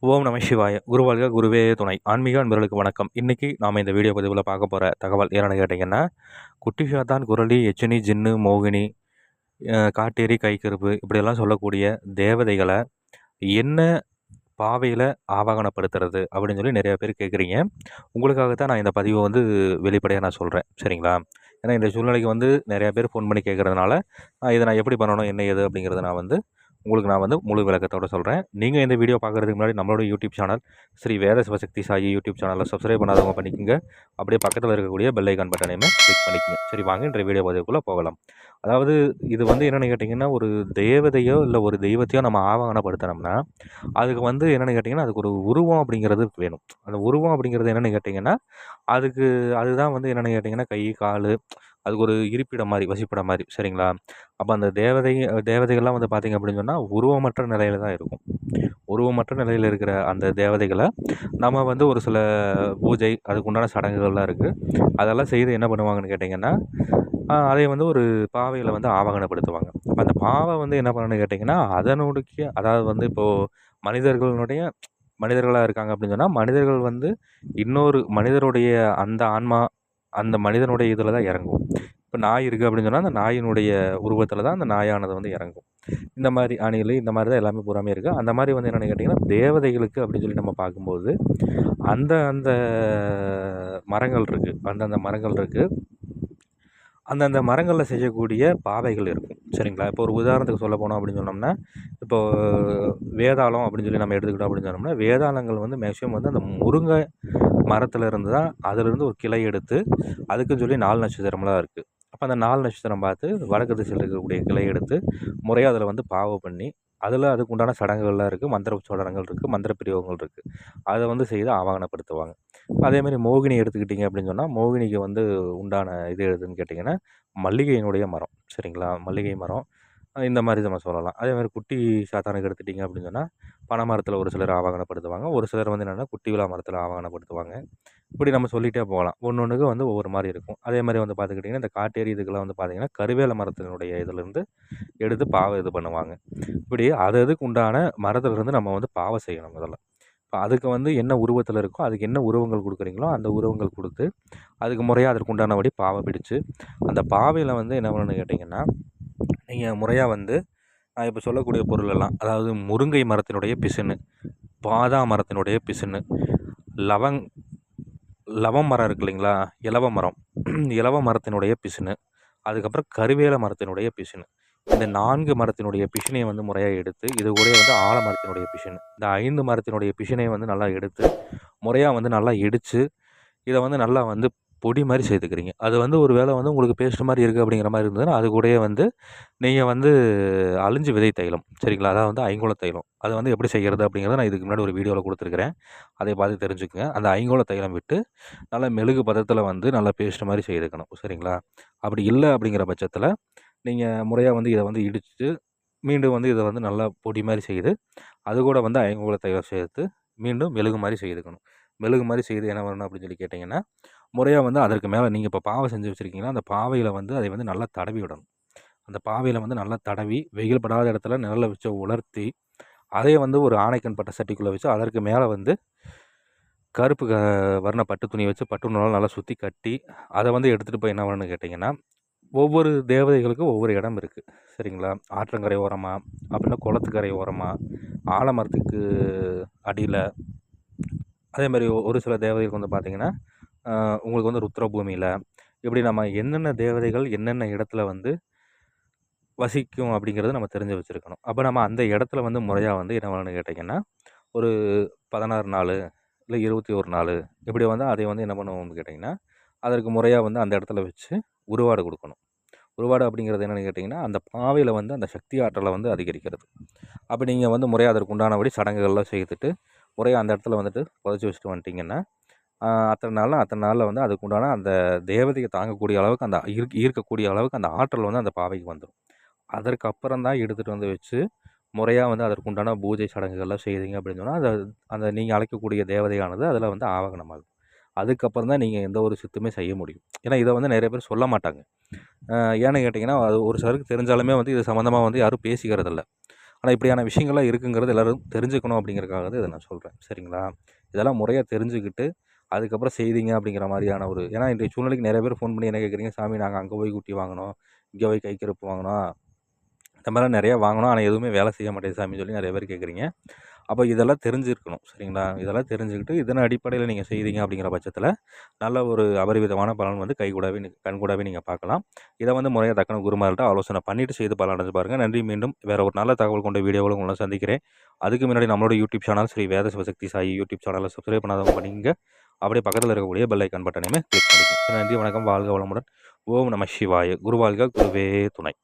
ஓம் நம சிவாய. குருவாழ்க குருவே துணை. ஆன்மீக அன்பர்களுக்கு வணக்கம். இன்றைக்கி நாம் இந்த வீடியோ பதிவில் பார்க்க போகிற தகவல் என்னென்னு கேட்டிங்கன்னா குட்டி சாத்தான் குரலி எச்சினி ஜின்னு மோகினி காட்டேரி கைக்கருப்பு இப்படியெல்லாம் சொல்லக்கூடிய தேவதைகளை என்ன பாவையில் ஆவாகனப்படுத்துறது அப்படின்னு சொல்லி நிறைய பேர் கேட்குறீங்க உங்களுக்காக தான் நான் இந்த பதிவை வந்து வெளிப்படையாக நான் சொல்கிறேன் சரிங்களா? ஏன்னா இந்த சூழ்நிலைக்கு வந்து நிறையா பேர் ஃபோன் பண்ணி கேட்குறதுனால இதை நான் எப்படி பண்ணணும் என்ன ஏது அப்படிங்கிறத நான் வந்து உங்களுக்கு நான் வந்து முழு விளக்கத்தோடு சொல்கிறேன் நீங்கள் இந்த வீடியோ பார்க்குறதுக்கு முன்னாடி நம்மளோட YouTube channel Sri Veda Sivasakthi Sai YouTube சேனலில் சப்ஸ்கிரைப் பண்ணாதவங்க பண்ணிக்கோங்க. அப்படியே பக்கத்தில் இருக்கக்கூடிய பெல் ஐக்கான் பட்டனையுமே கிளிக் பண்ணிக்கோங்க. சரி வாங்க இன்றைய வீடியோ பதிவுக்குள்ளே போகலாம். அதாவது இது வந்து என்னென்னு கேட்டிங்கன்னா ஒரு தேவதையோ இல்லை ஒரு தெய்வத்தையோ நம்ம ஆவாகனப்படுத்தினோம்னா அதுக்கு வந்து என்னென்னு கேட்டிங்கன்னா அதுக்கு ஒரு உருவம் அப்படிங்கிறது வேணும். அந்த உருவம் அப்படிங்கிறது என்னென்னு கேட்டிங்கன்னா அதுக்கு அதுதான் வந்து என்னென்னு கேட்டிங்கன்னா கை கால் அதுக்கு ஒரு இருப்பிடம் மாதிரி வசிப்பிடம் மாதிரி சரிங்களா? அப்போ அந்த தேவதை தேவதைகள்லாம் வந்து பார்த்திங்க அப்படின்னு சொன்னால் உருவமற்ற நிலையில் தான் இருக்கும். உருவமற்ற நிலையில் இருக்கிற அந்த தேவதைகளை நம்ம வந்து ஒரு சில பூஜை அதுக்கு உண்டான சடங்குகள்லாம் இருக்குது அதெல்லாம் செய்து என்ன பண்ணுவாங்கன்னு கேட்டிங்கன்னா அதை வந்து ஒரு பாவையில் வந்து ஆவாகனப்படுத்துவாங்க அந்த பாவை வந்து என்ன பண்ணணும்னு கேட்டிங்கன்னா அதனுடைய அதாவது வந்து இப்போது மனிதர்களுடைய மனிதர்களாக இருக்காங்க அப்படின்னு சொன்னால் மனிதர்கள் வந்து இன்னொரு மனிதருடைய அந்த ஆன்மா அந்த மனிதனுடைய இதில் தான் இறங்கும். இப்போ நாய் இருக்குது அப்படின்னு சொன்னால் அந்த நாயினுடைய உருவத்தில் தான் அந்த நாயானது வந்து இறங்கும். இந்த மாதிரி அணில் இந்த மாதிரி தான் எல்லாமே பூராமே இருக்குது அந்த மாதிரி வந்து என்னென்னு கேட்டிங்கன்னா தேவதைகளுக்கு அப்படின்னு சொல்லி நம்ம பார்க்கும்போது அந்த அந்த மரங்கள் இருக்குது அந்தந்த மரங்கள் இருக்குது அந்தந்த மரங்களில் செய்யக்கூடிய பாவைகள் இருக்கும். சரிங்களா? இப்போ ஒரு உதாரணத்துக்கு சொல்ல போனோம் அப்படின்னு சொன்னோம்னா இப்போ வேதாளம் அப்படின்னு சொல்லி நம்ம எடுத்துக்கிட்டோம் அப்படின்னு சொன்னோம்னா வேதாளங்கள் வந்து மேக்ஸிமம் வந்து அந்த முருங்கை மரத்தில் இருந்து தான் அதிலிருந்து ஒரு கிளை எடுத்து அதுக்குன்னு சொல்லி நாலு நட்சத்திரம்லாம் இருக்குது அப்போ அந்த நாலு நட்சத்திரம் பார்த்து வடக்கு திசையில் இருக்கக்கூடிய கிளை எடுத்து முறையாக அதில் வந்து பாவம் பண்ணி அதில் அதுக்கு உண்டான சடங்குகள்லாம் இருக்குது மந்திர சடங்குகள் இருக்குது மந்திர பிரியோகங்கள் இருக்குது அதை வந்து செய்து ஆவாகனப்படுத்துவாங்க அதேமாதிரி மோகினி எடுத்துக்கிட்டிங்க அப்படின்னு சொன்னால் மோகினிக்கு வந்து உண்டான இது எதுன்னு கேட்டிங்கன்னா மல்லிகையினுடைய மரம். சரிங்களா? மல்லிகை மரம். இந்த மாதிரி நம்ம சொல்லலாம். அதே மாதிரி குட்டி சாத்தானுக்கு எடுத்துட்டிங்க அப்படின்னு சொன்னால் பனை மரத்தில் ஒரு சிலர் ஆவாகனப்படுத்துவாங்க. ஒரு சிலர் வந்து என்னென்னா குட்டி விழா மரத்தில் ஆவாகனப்படுத்துவாங்க. இப்படி நம்ம சொல்லிகிட்டே போகலாம். ஒன்று ஒன்றுக்கு வந்து ஒவ்வொரு மாதிரி இருக்கும். அதே மாதிரி வந்து பார்த்துக்கிட்டிங்கன்னா இந்த காட்டேரி இதுக்கெல்லாம் வந்து பார்த்திங்கன்னா கருவேல மரத்தினுடைய இதிலேருந்து எடுத்து பாவை இது பண்ணுவாங்க. இப்படி அது அதுக்கு உண்டான மரத்துலேருந்து நம்ம வந்து பாவை செய்யணும் முதல்ல. இப்போ அதுக்கு வந்து என்ன உருவத்தில் இருக்கோ அதுக்கு என்ன உருவங்கள் கொடுக்குறீங்களோ அந்த உருவங்கள் கொடுத்து அதுக்கு முறையாக அதற்கு உண்டானபடி பாவை பிடிச்சு அந்த பாவையில் வந்து என்ன பண்ணணும்னு கேட்டிங்கன்னா நீங்கள் முறையாக வந்து நான் இப்போ சொல்லக்கூடிய பொருள் எல்லாம் அதாவது முருங்கை மரத்தினுடைய பிசுன்னு பாதா மரத்தினுடைய பிசுன்னு லவங் லவ மரம் இருக்கு இல்லைங்களா? இலவ மரம். இலவ மரத்தினுடைய பிசுனு அதுக்கப்புறம் கருவேல மரத்தினுடைய பிசுன்னு. இந்த நான்கு மரத்தினுடைய பிசினை வந்து முறையாக எடுத்து இது கூட வந்து ஆலமரத்தினுடைய பிசின் இந்த ஐந்து மரத்தினுடைய பிசினை வந்து நல்லா எடுத்து முறையாக வந்து நல்லா இடித்து இதை வந்து நல்லா வந்து பொடி மாதிரி சேர்த்துக்கிறீங்க அது வந்து ஒரு வேளை வந்து உங்களுக்கு பேஸ்ட் மாதிரி இருக்குது அப்படிங்கிற மாதிரி இருந்ததுன்னா அது கூடயே வந்து நீங்கள் வந்து அழிஞ்சு விதை தைலம் சரிங்களா? அதாவது வந்து ஐங்குள தைலம். அது வந்து எப்படி செய்கிறது அப்படிங்கிறத நான் இதுக்கு முன்னாடி ஒரு வீடியோவில் கொடுத்துருக்கிறேன். அதை பார்த்து தெரிஞ்சுக்கோங்க. அந்த ஐங்கோல தைலம் விட்டு நல்லா மெழுகு பதத்தில் வந்து நல்லா பேஸ்ட் மாதிரி செய்துக்கணும் சரிங்களா? அப்படி இல்லை அப்படிங்கிற பட்சத்தில் நீங்கள் முறையாக வந்து இதை வந்து இடித்து மீண்டும் வந்து இதை வந்து நல்லா பொடி மாதிரி செய்து அது கூட வந்து ஐங்குள தைலம் சேர்த்து மீண்டும் மெழுகு மாதிரி செய்துக்கணும். மெழுகு மாதிரி செய்து என்ன வரணும் அப்படின்னு சொல்லி கேட்டிங்கன்னா முறையாக வந்து அதற்கு மேலே நீங்கள் இப்போ பாவை செஞ்சு வச்சுருக்கீங்கன்னா அந்த பாவையில் வந்து அதை வந்து நல்லா தடவி விடணும். அந்த பாவையில் வந்து நல்லா தடவி வெயில் படாத இடத்துல நிழலை வச்சு உலர்த்தி அதே வந்து ஒரு ஆணைக்கண் பட்ட சட்டிக்குள்ளே வச்சு அதற்கு மேலே வந்து கருப்பு க வர்ண பட்டு துணி வச்சு பட்டு நூலால் நல்லா சுற்றி கட்டி அதை வந்து எடுத்துகிட்டு போய் என்ன வரணும்னு கேட்டிங்கன்னா ஒவ்வொரு தேவதைகளுக்கும் ஒவ்வொரு இடம் இருக்குது சரிங்களா? ஆற்றங்கரை ஓரமாக அப்படின்னா குளத்துக்கரை ஓரமாக ஆலமரத்துக்கு அடியில் அதே மாதிரி ஒரு சில தேவதைகளுக்கு வந்து பார்த்திங்கன்னா உங்களுக்கு வந்து ருத்ரபூமியில் இப்படி நம்ம என்னென்ன தேவதைகள் என்னென்ன இடத்துல வந்து வசிக்கும் அப்படிங்கிறது நம்ம தெரிஞ்சு வச்சுருக்கணும். அப்போ நம்ம அந்த இடத்துல வந்து முறையாக வந்து என்ன பண்ணணும்னு கேட்டிங்கன்னா ஒரு பதினாறு நாள் இல்லை இருபத்தி ஒரு நாள் இப்படி வந்து அதை வந்து என்ன பண்ணுவோம்னு கேட்டிங்கன்னா அதற்கு முறையாக வந்து அந்த இடத்துல வச்சு உருவாடு கொடுக்கணும். உருவாடு அப்படிங்கிறது என்னென்னு கேட்டிங்கன்னா அந்த பாவையில் வந்து அந்த சக்தி ஆற்றலை வந்து அதிகரிக்கிறது. அப்போ நீங்கள் வந்து முறையாக அதற்கு உண்டானபடி சடங்குகள்லாம் செய்துட்டு முறையாக அந்த இடத்துல வந்துட்டு புதைச்சி வச்சுட்டு வந்துட்டிங்கன்னா அத்தனை நாளில் அத்தனை நாளில் வந்து அதுக்கு உண்டான அந்த தேவதையை தாங்கக்கூடிய அளவுக்கு அந்த ஈர்க்க ஈர்க்கக்கூடிய அளவுக்கு அந்த ஆற்றல் வந்து அந்த பாவைக்கு வந்துடும் அதற்கப்புறம் தான் எடுத்துகிட்டு வந்து வச்சு முறையாக வந்து அதற்கு உண்டான பூஜை சடங்குகள்லாம் செய்தீங்க அப்படின்னு சொன்னால் அது அந்த நீங்கள் அழைக்கக்கூடிய தேவதையானது அதில் வந்து ஆவகனமாகும் அதுக்கப்புறம் தான் நீங்கள் எந்த ஒரு சித்துமே செய்ய முடியும். ஏன்னா இதை வந்து நிறைய பேர் சொல்ல மாட்டாங்க. ஏன்னு கேட்டிங்கன்னா அது ஒரு சிலருக்கு தெரிஞ்சாலுமே வந்து இது சம்மந்தமாக வந்து யாரும் பேசிக்கிறதில்ல. ஆனால் இப்படியான விஷயங்கள்லாம் இருக்குங்கிறது எல்லோரும் தெரிஞ்சுக்கணும் அப்படிங்கிறதுக்காக தான் இதை நான் சொல்கிறேன் சரிங்களா? இதெல்லாம் முறையாக தெரிஞ்சுக்கிட்டு அதுக்கப்புறம் செய்தீங்க அப்படிங்கிற மாதிரியான ஒரு ஏன்னா இன்றைய சூழ்நிலைக்கு நிறைய பேர் ஃபோன் பண்ணி என்ன கேட்குறீங்க? சாமி நாங்கள் அங்கே போய் குட்டி வாங்கினோம் இங்கே போய் கை கருப்பு வாங்கினோம் இந்த மாதிரிலாம் நிறையா வாங்கினோம் ஆனால் எதுவுமே வேலை செய்ய மாட்டேது சாமின்னு சொல்லி நிறைய பேர் கேட்குறீங்க. அப்போ இதெல்லாம் தெரிஞ்சிருக்கணும். சரிங்களா? இதெல்லாம் தெரிஞ்சுக்கிட்டு இதன் அடிப்படையில் நீங்கள் செய்கிறீங்க அப்படிங்கிற பட்சத்தில் நல்ல ஒரு அபரிவிதமான பலன் வந்து கை கூடவே நீங்கள் பார்க்கலாம். இதை வந்து முறையாக தக்கன குருமார்கிட்ட ஆலோசனை பண்ணிவிட்டு செய்து பலன் அடைஞ்சு பாருங்கள் நன்றி. மீண்டும் வேறு ஒரு நல்ல தகவல் கொண்ட வீடியோவில் உங்களை சந்திக்கிறேன். அதுக்கு முன்னாடி நம்மளோட YouTube channel Sri Veda Sivasakthi Sai YouTube சேனலை சப்ஸ்கிரைப் பண்ணாதவங்க பண்ணிங்க அப்படியே பக்கத்தில் இருக்கக்கூடிய பெல் ஐக்கான் பட்டனையுமே கிளிக் பண்ணிக்கோங்க. நன்றி. வணக்கம். வாழ்க வளமுடன். ஓம் நம சிவாய. குருவாழ்க குருவே துணை.